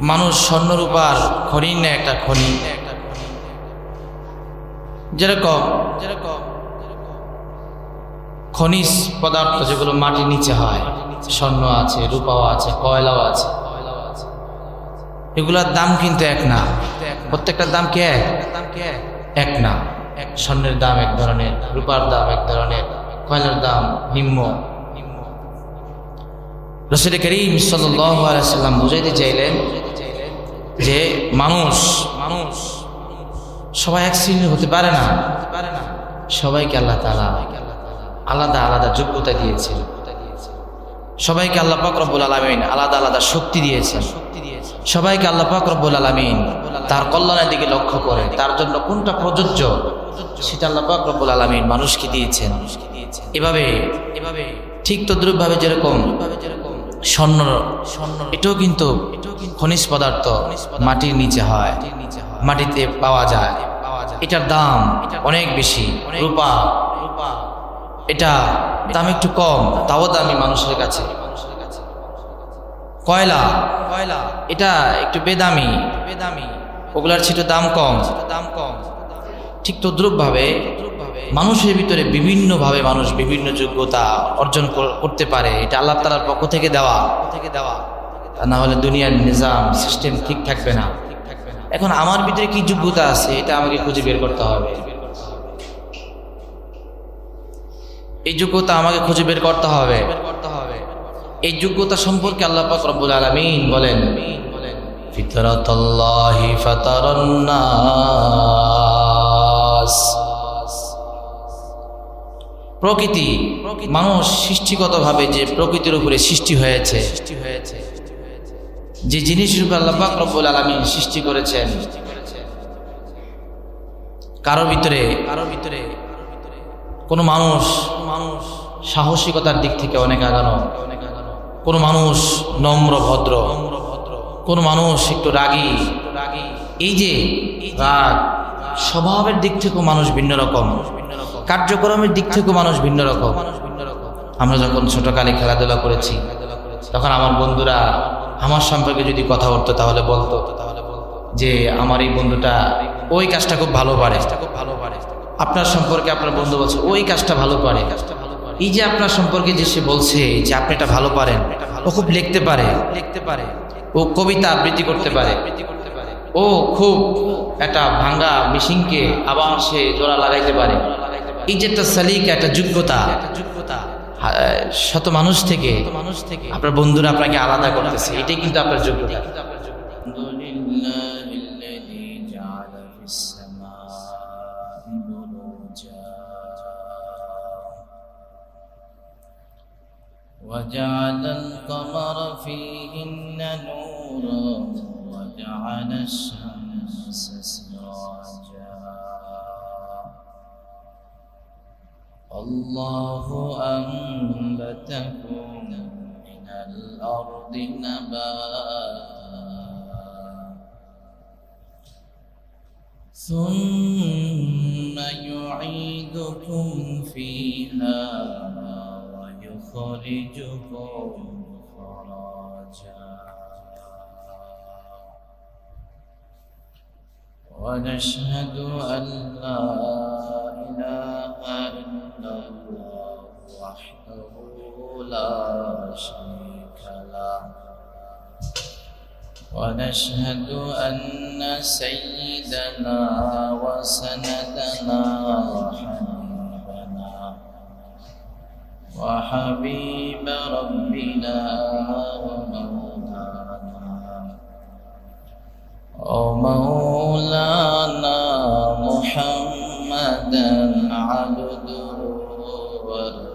মানুষ স্বর্ণরূপার খনি না একটা খনি? যেরকম যেরকম খনিজ পদার্থ যেগুলো মাটির নিচে হয়, স্বর্ণ আছে, রূপাও আছে, কয়লাও আছে। এগুলোর দাম কিন্তু এক না। প্রত্যেকটার দাম কি এক? এক না। এক স্বর্ণের দাম এক ধরনের, রূপার দাম এক ধরনের, কয়লার দাম নিম্ন। রসুল করিম সাল্লাম বুঝাইতে চাইলেন যে মানুষ মানুষ, সবাই এক শ্রেণির হতে পারে না। সবাইকে আল্লাহ তালা আলাদা আলাদা যোগ্যতা দিয়েছেন। সবাইকে আল্লাহ পাক রব্বুল আলমিন আলাদা আলাদা শক্তি দিয়েছেন। সবাইকে আল্লাহ পাক রব্বুল আলমিন তার কল্যাণের দিকে লক্ষ্য করে, তার জন্য কোনটা প্রযোজ্য, সেটা আল্লাহ পাক রব্বুল আলমিন মানুষকে দিয়েছেন। এভাবে এভাবে, ঠিক তদ্রুপভাবে যেরকম স্বর্ণ স্বর্ণ, এটাও কিন্তু খনিজ পদার্থ মাটির নিচে হয়। মাটিতে পাওয়া যায়। এটার দাম অনেক বেশি। রূপা, এটা দাম একটু কম, তাও দামি মানুষের কাছে। কয়লা কয়লা এটা একটু বেদামি। বেদামি ওগুলার ছিল দাম কম দাম কম। ঠিক তদ্রুপ ভাবে মানুষের ভিতরে বিভিন্নভাবে মানুষ বিভিন্ন যোগ্যতা অর্জন করতে পারে, এটা আল্লাহ তালার পক্ষ থেকে দেওয়া। থেকে দেওয়া না হলে দুনিয়ার নিজাম সিস্টেম ঠিক থাকবে না। এখন আমার ভিতরে কি যোগ্যতা আছে, এটা আমাকে খুঁজে বের করতে হবে। এই যোগ্যতা আমাকে খুঁজে বের করতে হবে। এই যোগ্যতা সম্পর্কে আল্লাহ পাক রব্বুল আলামিন বলেন, ফিতরাতাল্লাহি ফাতারান্নাস প্রকৃতি মানুষ সৃষ্টিগতভাবে যে প্রকৃতির উপরে সৃষ্টি হয়েছে সৃষ্টি হয়েছে। যে জিনিসের উপর আল্লাহ রব্বুল আলামিন সৃষ্টি করেছেন কারও ভিতরে কারও ভিতরে কোনো মানুষ মানুষ সাহসিকতার দিক থেকে অনেক আগানো কোনো মানুষ নম্র ভদ্র কোনো মানুষ একটু রাগী রাগী। এই যে রাগ স্বভাবের দিক থেকেও মানুষ ভিন্ন রকম। কার্যক্রমের দিক থেকেও মানুষ ভিন্ন রকম। আমরা যখন ছোটকালে খেলাধুলা করেছি, তখন আমার বন্ধুরা আমার সম্পর্কে যদি কথা বলতো তাহলে বলতো তাহলে যে, আমার এই বন্ধুটা ওই কাজটা খুব ভালো পারে। খুব ভালো পারে আপনার সম্পর্কে আপনার বন্ধু বলছে, ওই কাজটা ভালো পারে। এই যে আপনার সম্পর্কে যে সে বলছে যে, আপনি এটা ভালো পারেন। ও খুব লিখতে পারে লিখতে পারে। ও কবিতা আবৃত্তি করতে পারে। ও খুব একটা ভাঙ্গা মেশিনকে আবার সে জোড়া লাগাইতে পারে। এই যে একটা সালিকা একটা যোগ্যতা যোগ্যতা শত মানুষ থেকে মানুষ থেকে আপনার বন্ধুরা আপনাকে আলাদা করতেছে এটাই কিন্তু আপনার যোগ্যতা وجعل القمر فيهن نورا وجعل الشمس الله أنبتكم من الأرض نباتا. ثم يعيدكم فيها ويخرجكم خراجا. ونشهد أن لا إله إلا الله وحده لا شريك له ونشهد أن سيدنا وسندنا وحبيبنا وحبيب ربنا ومولانا ومولانا محمدا عبده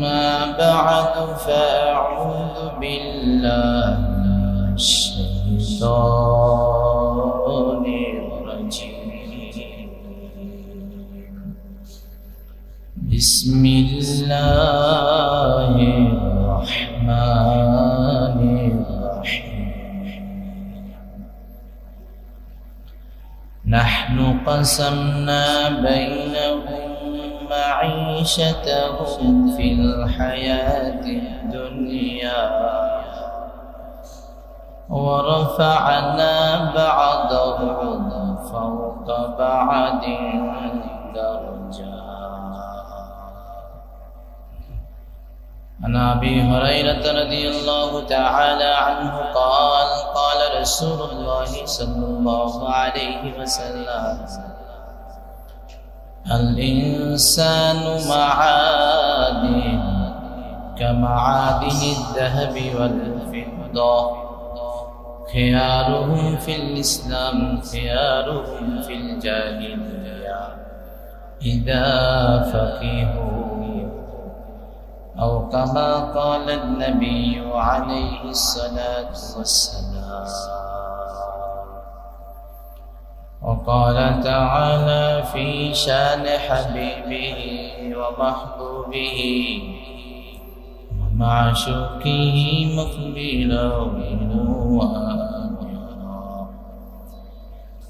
ما بعد فأعوذ بالله من الشيطان الرجيم. بسم الله الرحمن الرحيم. نحن قسمنا بينهم معيشتهم في الحياة الدنيا. ورفعنا بعضهم فوق بعض عن أبي هريرة رضي الله تعالى عنه قال قال رسول الله صلى الله عليه وسلم الإنسان معادن كمعادن الذهب والفضة. خيارهم في الإسلام خيارهم في الجاهلية. إذا فقهوا أو كما قال النبي عليه الصلاة والسلام. وقال تعالى في شان حبيبه ومحبوبه ومعشوقه مقبلا وآمرا.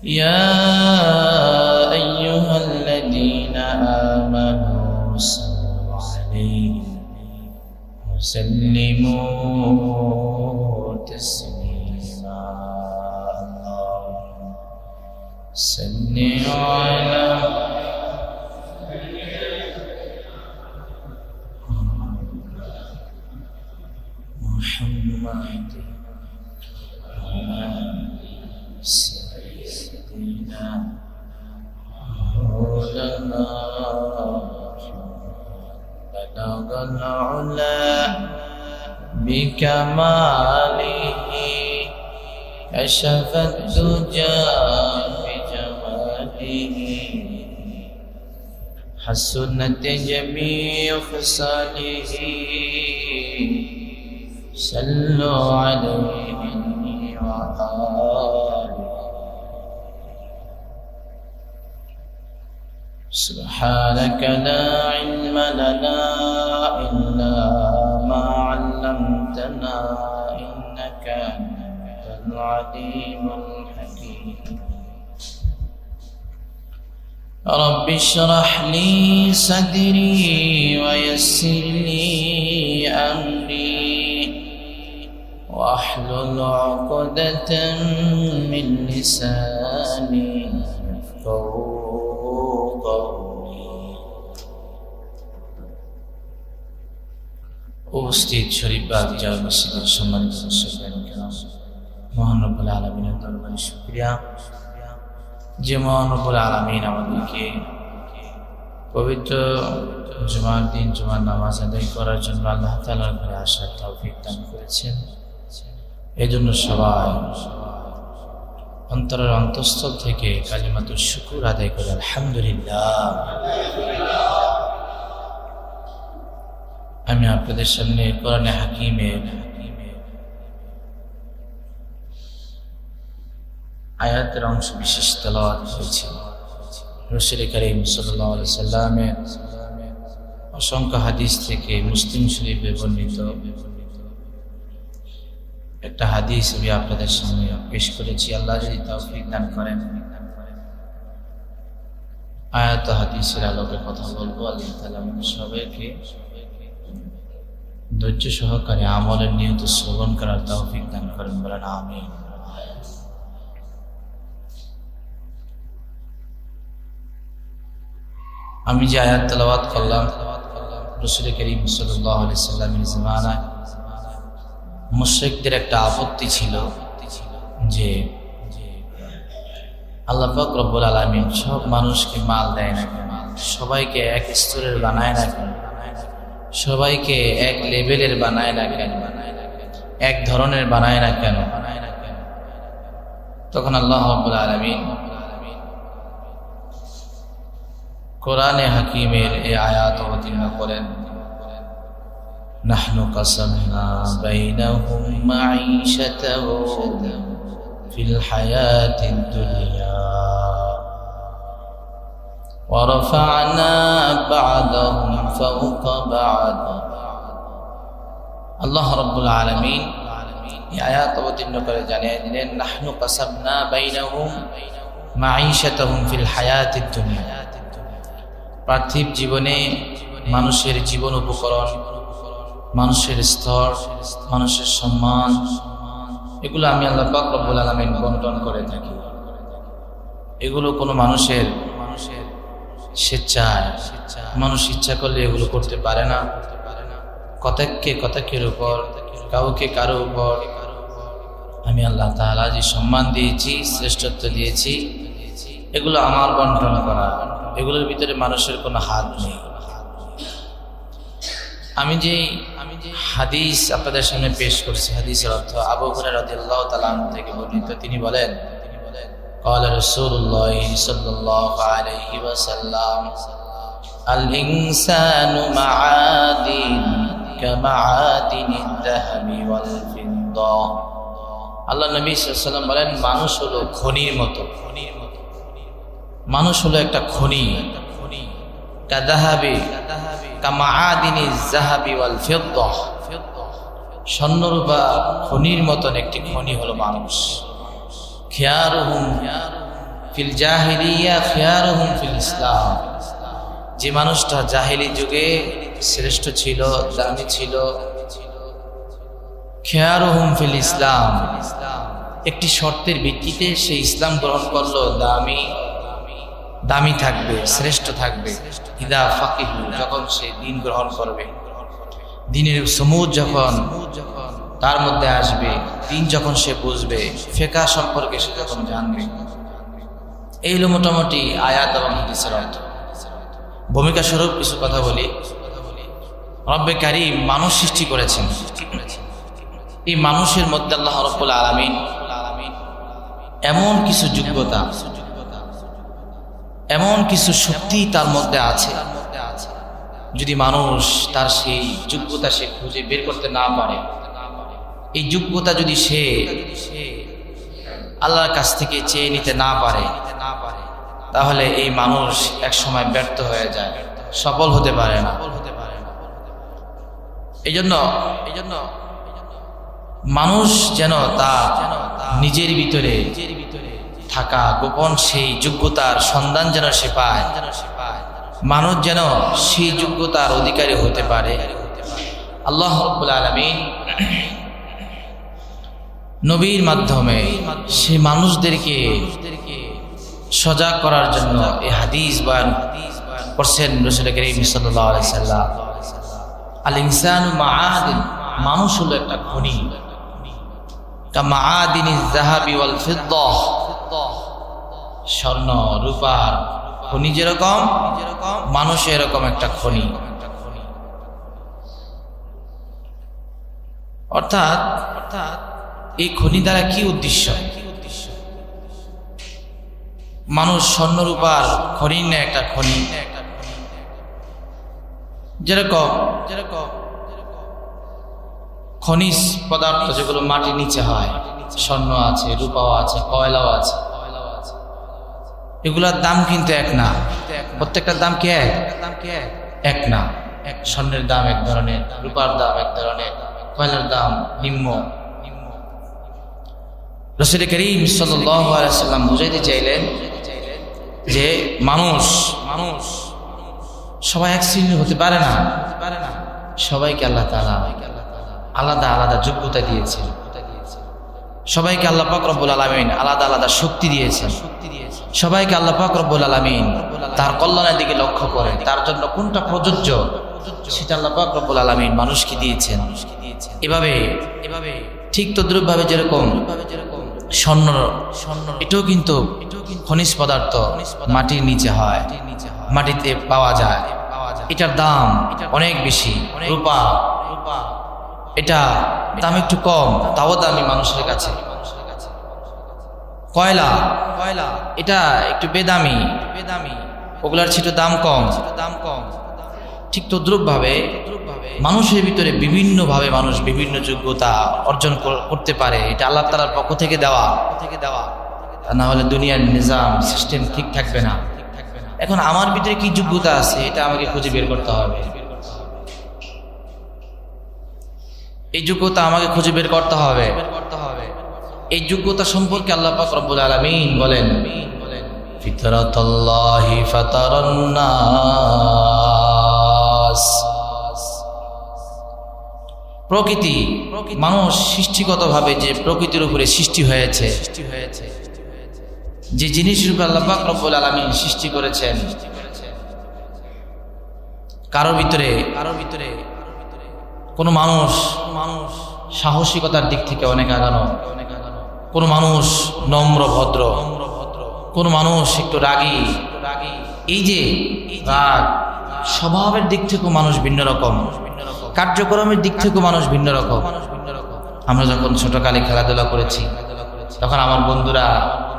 يا أيها الذين آمنوا صلوا عليه وسلموا بكماله كشف الدجى بجماله. حسنت جميع خصاله. صلوا عليه وآله. سبحانك لا علم لنا إلا أنت العليم الحكيم رب اشرح لي صدري ويسر لي أمري واحلل عقدة من لساني يفقهوا قولي উপস্থিত শরীফবাগ জাল মসজিদের সম্মানিত আলমিনের দরবারে শুক্রিয়া। যে মহান রব্বুল আলমিন আমাদেরকে পবিত্র জুমার দিন, জুমার নামাজ আদায় করার জন্য আল্লাহ তালার ঘরে আসার তৌফিক দান করেছেন। এই জন্য সবাই অন্তরের অন্তঃস্থল থেকে কালিমাতুর শুকুর আদায় করে আলহামদুলিল্লাহ। আমি আপনাদের সামনে কোরআনে হাকিমের আয়াতের অংশ বিশেষ তেলাওয়াত হয়েছে। রসুল করিম সাল্লাহ সাল্লামের অসংখ্য হাদিস থেকে মুসলিম শরীফে বর্ণিত। একটা হাদিস আমি আপনাদের সামনে পেশ করেছি, আল্লাহ যদি তৌফিক দান করেন। আয়াত হাদিসের আলোকে কথা বলব, আল্লাহ তালা আমাদের সবাইকে ধৈর্য সহকারে আমলের নিয়ত শ্রবণ করার তৌফিক দান করেন বলেন আমি আমি যে আয়াত তেলাওয়াত করলাম রসুল করিম সাল্লাহ সাল্লামের জমানায়, মুশ্রিকদের একটা আপত্তি ছিল যে আল্লাহ পাক রব্বুল আলমিন সব মানুষকে মাল দেয় না সবাইকে এক স্তরের বানায় না কেন? সবাইকে এক লেভেলের বানায় না কেন? এক ধরনের বানায় না কেন? তখন আল্লাহ রব্বুল আলমিন কোরআনে হাকিমের এই আয়াত অবতীর্ণ করেন نحن قسمنا بينهم معيشتهم في الحياة الدنيا ورفعنا بعضهم فوق بعض আল্লাহ রব্বুল আলমিন এই আয়াত অবতীর্ণ করে জানিয়ে দিলেন নাহনু কাসাবনা বাইনাহুম মাঈশাতাহুম ফিল হায়াতিদ দুনিয়া পার্থিব জীবনে মানুষের জীবন উপকরণ, মানুষের স্তর, মানুষের সম্মান, এগুলো আমি আল্লাহ পাক রব্বুল আলমিন বন্টন করে থাকি। এগুলো কোনো মানুষের মানুষের স্বেচ্ছায়, মানুষ ইচ্ছা করলে এগুলো করতে পারে না। কতককে কতকের উপর, কাউকে কারও উপর আমি আল্লাহ তাআলা যে সম্মান দিয়েছি, শ্রেষ্ঠত্ব দিয়েছি, এগুলো আমার বন্টন করা। এগুলোর ভিতরে মানুষের কোনো হাত নেই আমি যে আমি যে হাদিস আপনাদের সামনে পেশ করছি হাদিসের অর্থ আবু হুরায়রা রাদিয়াল্লাহু তাআলা আনহু থেকে বর্ণিত তিনি বলেন قال رسول الله صلى الله عليه وسلم الإنسان معادن كمعادن الذهب والفضة আল্লাহ নবী সাল্লাম বলেন মানুষ হলো খনির মতো খনির মতো মানুষ হলো একটা খনি। স্বর্ণরূপা খনির মতন একটি খনি হলো মানুষ। খেয়ারুহুম ফিল ইসলাম। যে মানুষটা জাহিলি যুগে শ্রেষ্ঠ ছিল, দামি ছিল, খেয়ারুহুম ফিল ইসলাম। একটি শর্তের ভিত্তিতে সে ইসলাম গ্রহণ করল দামি দামি থাকবে, শ্রেষ্ঠ থাকবে। ইদা ফাকিহু, যখন সে দিন গ্রহণ করবে। দিনের সমুদ যখন তার মধ্যে আসবে, দিন যখন সে বুঝবে ফেকা সম্পর্কে সে যখন জানবে। এই হলো মোটামুটি আয়াত এবং অর্থ। ভূমিকা স্বরূপ কিছু কথা বলি। রব্বে কারিম মানুষ সৃষ্টি করেছেন। এই মানুষের মধ্যে আল্লাহ রব্বুল আলমিন এমন কিছু যোগ্যতা এমন কিছু শক্তি তার মধ্যে আছে, যদি মানুষ তার সেই যোগ্যতা সে খুঁজে বের করতে না পারে। এই যোগ্যতা যদি সে আল্লাহর কাছ থেকে চেয়ে নিতে না পারে, তাহলে এই মানুষ এক সময় ব্যর্থ হয়ে যায়, সফল হতে পারে না। এই জন্য এই জন্য মানুষ যেন তা নিজের ভিতরে থাকা গোপন সেই যোগ্যতার সন্ধান যেন সে পায়। মানুষ যেন সেই যোগ্যতার অধিকারী হতে পারে। আল্লাহ আলমিন নবীর মাধ্যমে সে মানুষদেরকে সজাগ করার জন্য এই হাদিস বান করছেন আল ইনসান মানুষ হলো একটা খনি। কা মাআদিনি জাহাবি ওয়াল ফিদ্দাহ স্বর্ণ রূপার খনি যেরকম, মানুষ এরকম একটা খনি। অর্থাৎ অর্থাৎ এই খনি দ্বারা কি উদ্দেশ্য? মানুষ স্বর্ণরূপার খনি না একটা খনি। যেরকম যেরকম খনিজ পদার্থ যেগুলো মাটির নিচে হয়, স্বর্ণ আছে, রূপাও আছে, কয়লাও আছে। এগুলোর দাম কিন্তু এক না। প্রত্যেকটার দাম কি এক? এক না। এক স্বর্ণের দাম এক ধরনের, রূপার দাম এক ধরনের, কয়লার দাম নিম্ন। রসুল করিম সাল্লাম বুঝাইতে চাইলেন যে মানুষ মানুষ সবাই এক শ্রেণির হতে পারে না। সবাইকে আল্লাহ তালা আলাদা আলাদা যোগ্যতা দিয়েছেন সবাইকে আল্লাহ পাক রব্বুল আলমিন আলাদা আলাদা শক্তি দিয়েছেন সবাইকে আল্লাহ পাক রব্বুল আলমিন তার কল্যাণের দিকে লক্ষ্য করে, তার জন্য কোনটা প্রযোজ্য, সেটা আল্লাহ পাক রব্বুল আলমিন মানুষকে দিয়েছেন। এভাবে এভাবে, ঠিক তদ্রুপভাবে যেরকম স্বর্ণ স্বর্ণ, এটাও কিন্তু খনিজ পদার্থ মাটির নিচে হয়, মাটিতে পাওয়া যায়। এটার দাম অনেক বেশি, রূপা এটা দাম একটু কম, তাও দামি মানুষের কাছে। কয়লা? কয়লা এটা একটু বেদামি। বেদামি ওগুলার ছিল দাম কম দাম কম। ঠিক তদ্রুপ ভাবে মানুষের ভিতরে বিভিন্নভাবে মানুষ বিভিন্ন যোগ্যতা অর্জন করতে পারে। এটা আল্লাহ তালার পক্ষ থেকে দেওয়া। থেকে দেওয়া না হলে দুনিয়ার নিজাম সিস্টেম ঠিক থাকবে না। এখন আমার ভিতরে কি যোগ্যতা আছে, এটা আমাকে খুঁজে বের করতে হবে। এই যোগ্যতা আমাকে খুঁজে বের করতে হবে। এই যোগ্যতা সম্পর্কে আল্লাহ পাক রব্বুল আলামিন বলেন, ফিতরাতাল্লাহি ফাতারান্নাস। প্রকৃতি মানুষ সৃষ্টিগতভাবে যে প্রকৃতির উপরে সৃষ্টি হয়েছে সৃষ্টি হয়েছে যে জিনিস রূপে আল্লাহ পাক রব্বুল আলামিন সৃষ্টি করেছেন কারোর ভিতরে কারোর ভিতরে কোনো মানুষ মানুষ সাহসিকতার দিক থেকে অনেক আগানো। কোনো মানুষ নম্র, ভদ্র। কোনো মানুষ একটু রাগী। রাগী এই যে রাগ, স্বভাবের দিক থেকেও মানুষ ভিন্ন রকম। কার্যক্রমের দিক থেকেও মানুষ ভিন্ন রকম। আমরা যখন ছোটকালে খেলাধুলা করেছি, তখন আমার বন্ধুরা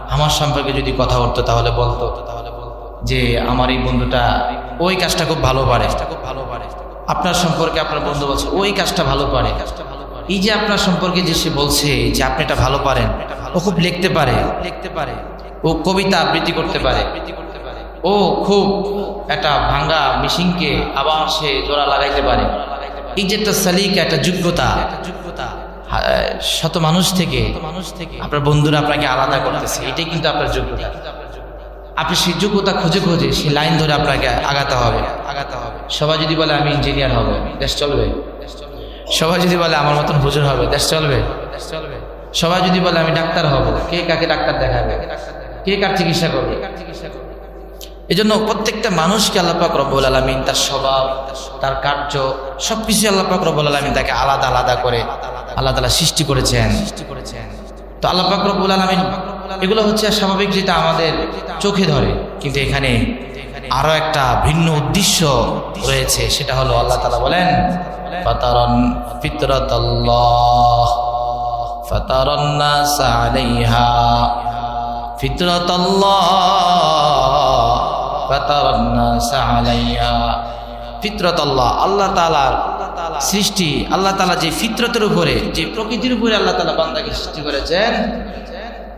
আমার সম্পর্কে যদি কথা বলতো, তাহলে বলতো তাহলে বলতো যে, আমার এই বন্ধুটা ওই কাজটা খুব ভালো পারে খুব ভালো পারে। আপনার সম্পর্কে আপনার বন্ধু বলছে, ওই কাজটা ভালো পারে। এই যে আপনার সম্পর্কে যে সে বলছে যে আপনি এটা ভালো পারেন, ও খুব লিখতে পারে লিখতে পারে ও কবিতা আবৃত্তি করতে পারে, ও খুব একটা ভাঙ্গা মেশিনকে আবার সে জোড়া লাগাইতে পারে। এই যে একটা সালিকা, একটা যোগ্যতা যোগ্যতা শত মানুষ থেকে মানুষ থেকে আপনার বন্ধুরা আপনাকে আলাদা করতেছে, এটাই কিন্তু আপনার যোগ্যতা। আপনি সেই যোগ্যতা খুঁজে খুঁজে সেই লাইন ধরে আপনাকে আগাতে হবে আগাতে হবে। সবাই যদি বলে, আমি ইঞ্জিনিয়ার হব দেশ চলবে। সবাই যদি বলে, আমার মতন হুজুর হবে দেশ চলবে। দেশ চলবে সবাই যদি বলে, আমি ডাক্তার হব কে কাকে ডাক্তার দেখাবে? কে কার চিকিৎসা করবে? এই জন্য প্রত্যেকটা মানুষকে আল্লাপাক রব্বুল আলমিন তার স্বভাব, তার কার্য সব কিছু আল্লাপাক রব্বুল আলমিন তাকে আলাদা আলাদা করে, আল্লাহ তালা সৃষ্টি করেছেন। সৃষ্টি করেছেন তো আল্লাপাক রব্বুল আলমিন, এগুলো হচ্ছে স্বাভাবিক যেটা আমাদের চোখে ধরে, কিন্তু এখানে আরও একটা ভিন্ন উদ্দেশ্য রয়েছে, সেটা হলো আল্লাহ তালা বলেন, ফাতারন ফিতরাতাল্লাহ ফাতারান্নাস আলাইহা, ফিতরাতাল্লাহ ফাতারান্নাস আলাইহা। ফিতরাতাল্লাহ, আল্লাহ তাআলার সৃষ্টি, আল্লাহ তাআলা যে ফিতরতের উপরে, যে প্রকৃতির উপরে আল্লাহ তালা বান্দাকে সৃষ্টি করেছেন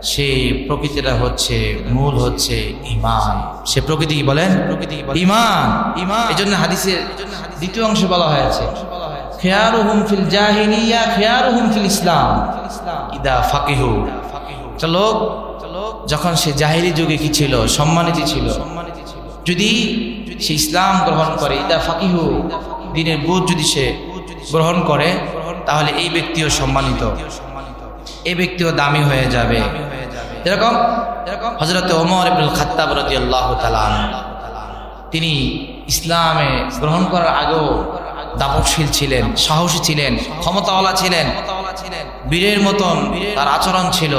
সেই প্রকৃতিটা হচ্ছে মূল হচ্ছে ইমান সে প্রকৃতি কি বলেন? প্রকৃতি ইমান ইমান এই জন্য হাদিসের দ্বিতীয় অংশে বলা হয়েছে। খেয়ারুহুম ফিল জাহিলিয়া, খেয়ারুহুম ফিল ইসলাম। ইদা ফাকিহু। লোক যখন সে জাহিরি যুগে কি ছিল? সম্মানিত ছিল। যদি সে ইসলাম গ্রহণ করে, ইদা ফাকিহু, দিনের বোধ যদি সে গ্রহণ করে, তাহলে এই ব্যক্তিও সম্মানিত। এই ব্যক্তিও দামি হয়ে যাবে। যেরকম হজরত ওমর ইবুল খাত্তাব রাজি আল্লাহ তিনি ইসলামে গ্রহণ করার আগেও দাপটশীল ছিলেন, সাহসী ছিলেন, ক্ষমতাওয়ালা ছিলেন। বীরের মতন তার আচরণ ছিল।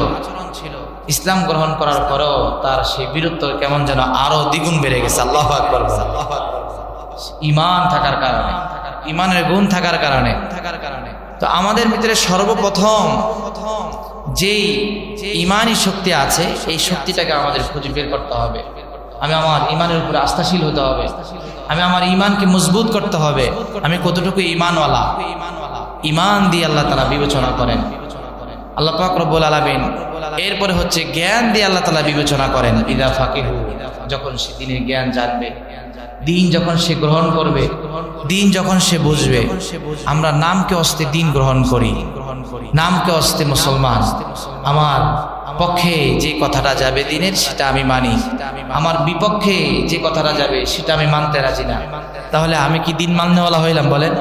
ইসলাম গ্রহণ করার পরেও তার সেই বীরত্ব কেমন যেন আরও দ্বিগুণ বেড়ে গেছে। আল্লাহ আকবর ইমান থাকার কারণে, ইমানের গুণ থাকার কারণে থাকার কারণে। তো আমাদের ভিতরে সর্বপ্রথম যেই ইমানই শক্তি আছে এই শক্তিটাকে আমাদের খুঁজে বের করতে হবে। আমি আমার ইমানের উপরে আস্থাশীল হতে হবে। আমি আমার ইমানকে মজবুত করতে হবে। আমি কতটুকু ইমানওয়ালা? ইমান দিয়ে আল্লাহ তালা বিবেচনা করেন। আল্লাহ পাক রব্বুল আলমিন এরপরে হচ্ছে জ্ঞান দিয়ে আল্লাহ তালা বিবেচনা করেন। ইদা ফাকিহু, যখন সে দিনের জ্ঞান জানবে। দিন যখন সে গ্রহণ করবে দিন যখন সে বুঝবে আমরা নামকে অস্তে দিন গ্রহণ করি নামকে অস্তে মুসলমান। আমার পক্ষে যে কথাটা যাবে দিনের সেটা আমি মানি। আমার বিপক্ষে যে কথাটা যাবে সেটা আমি মানতে রাজি না। তাহলে আমি কি দিন মাননেওয়ালা হইলাম বলেন?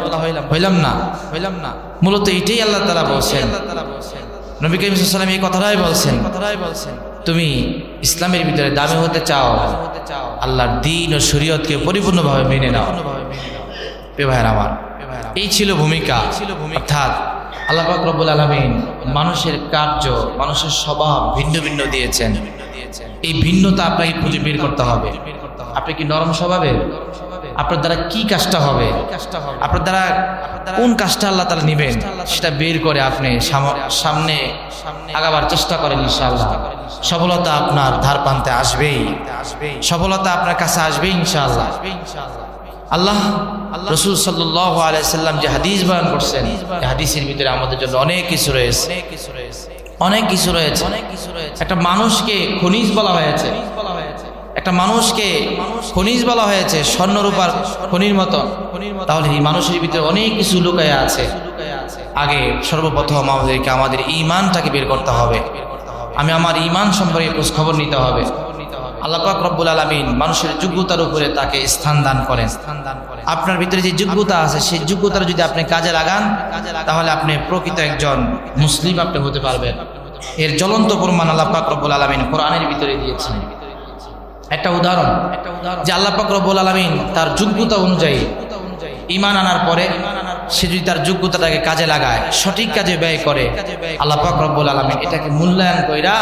হইলাম। না। হইলাম না। মূলত এটাই আল্লাহ তালা বলছেন। নবী করিম সাল্লাম এই কথাটাই বলছেন। কথাটাই বলছেন। তুমি ইসলামের ভিতরে দামি হতে চাও, আল্লাহর দিন ও শরীয়তকে পরিপূর্ণভাবে মেনে নাও। ভাইয়ের আমার, এই ছিল ভূমিকা। ছিল অর্থাৎ আল্লাহ রব্বুল আলমিন মানুষের কার্য, মানুষের স্বভাব ভিন্ন ভিন্ন দিয়েছেন। এই ভিন্নতা আপনাকে খুঁজে বের করতে হবে। আপনি কি নরম স্বভাবের? আপনার দ্বারা কি কাজটা হবে? আপনার দ্বারা কোন কাজটা আল্লাহ তারা নিবেন? সেটা বের করে আপনি সামনে আগাবার চেষ্টা করেন ইনশাআল্লাহ। সফলতা আপনার ধার পান্তে আসবেই। সফলতা আপনার কাছে আসবে ইনশাআল্লাহ। আল্লাহ রসুল সাল্লাহ আলাইসাল্লাম যে হাদিস বয়ান করছেন হাদিসের ভিতরে আমাদের জন্য অনেক কিছু রয়েছে। অনেক কিছু রয়েছে। অনেক কিছু রয়েছে। একটা মানুষকে খনিজ বলা হয়েছে। একটা মানুষকে খনিজ বলা হয়েছে স্বর্ণরূপার খনির মতো। তাহলে এই মানুষের ভিতরে অনেক কিছু লুকায় আছে। আগে সর্বপ্রথম আমাদেরকে আমাদের ইমানটাকে বের করতে হবে। আমি আমার ইমান সম্পর্কে খোঁজ খবর নিতে হবে। আল্লাহ পাক রব্বুল আলমিন মানুষের যোগ্যতার উপরে তাকে স্থান দান করেন। আপনার ভিতরে যে যোগ্যতা আছে, সেই যোগ্যতার যদি আপনি কাজে লাগান, তাহলে আপনি প্রকৃত একজন মুসলিম আপনি হতে পারবেন। এর জ্বলন্ত প্রমাণ আল্লাহ পাক রব্বুল আলমিন কোরআনের ভিতরে দিয়েছেন। একটা উদাহরণ যে আল্লাহ পাক রব্বুল আলমিন তার যোগ্যতা অনুযায়ী ইমান আনার পরে সে যদি তার যোগ্যতাটাকে কাজে লাগায়, সঠিক কাজে ব্যয় করে, আল্লাহ পাক রব্বুল আলমিন এটাকে মূল্যায়ন কইরা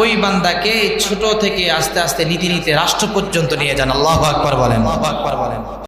ওই বান্দাকে ছোট থেকে আস্তে আস্তে নীতি নীতি রাষ্ট্র পর্যন্ত নিয়ে যান। আল্লাহ আকবর বলেন আকবর বলেন।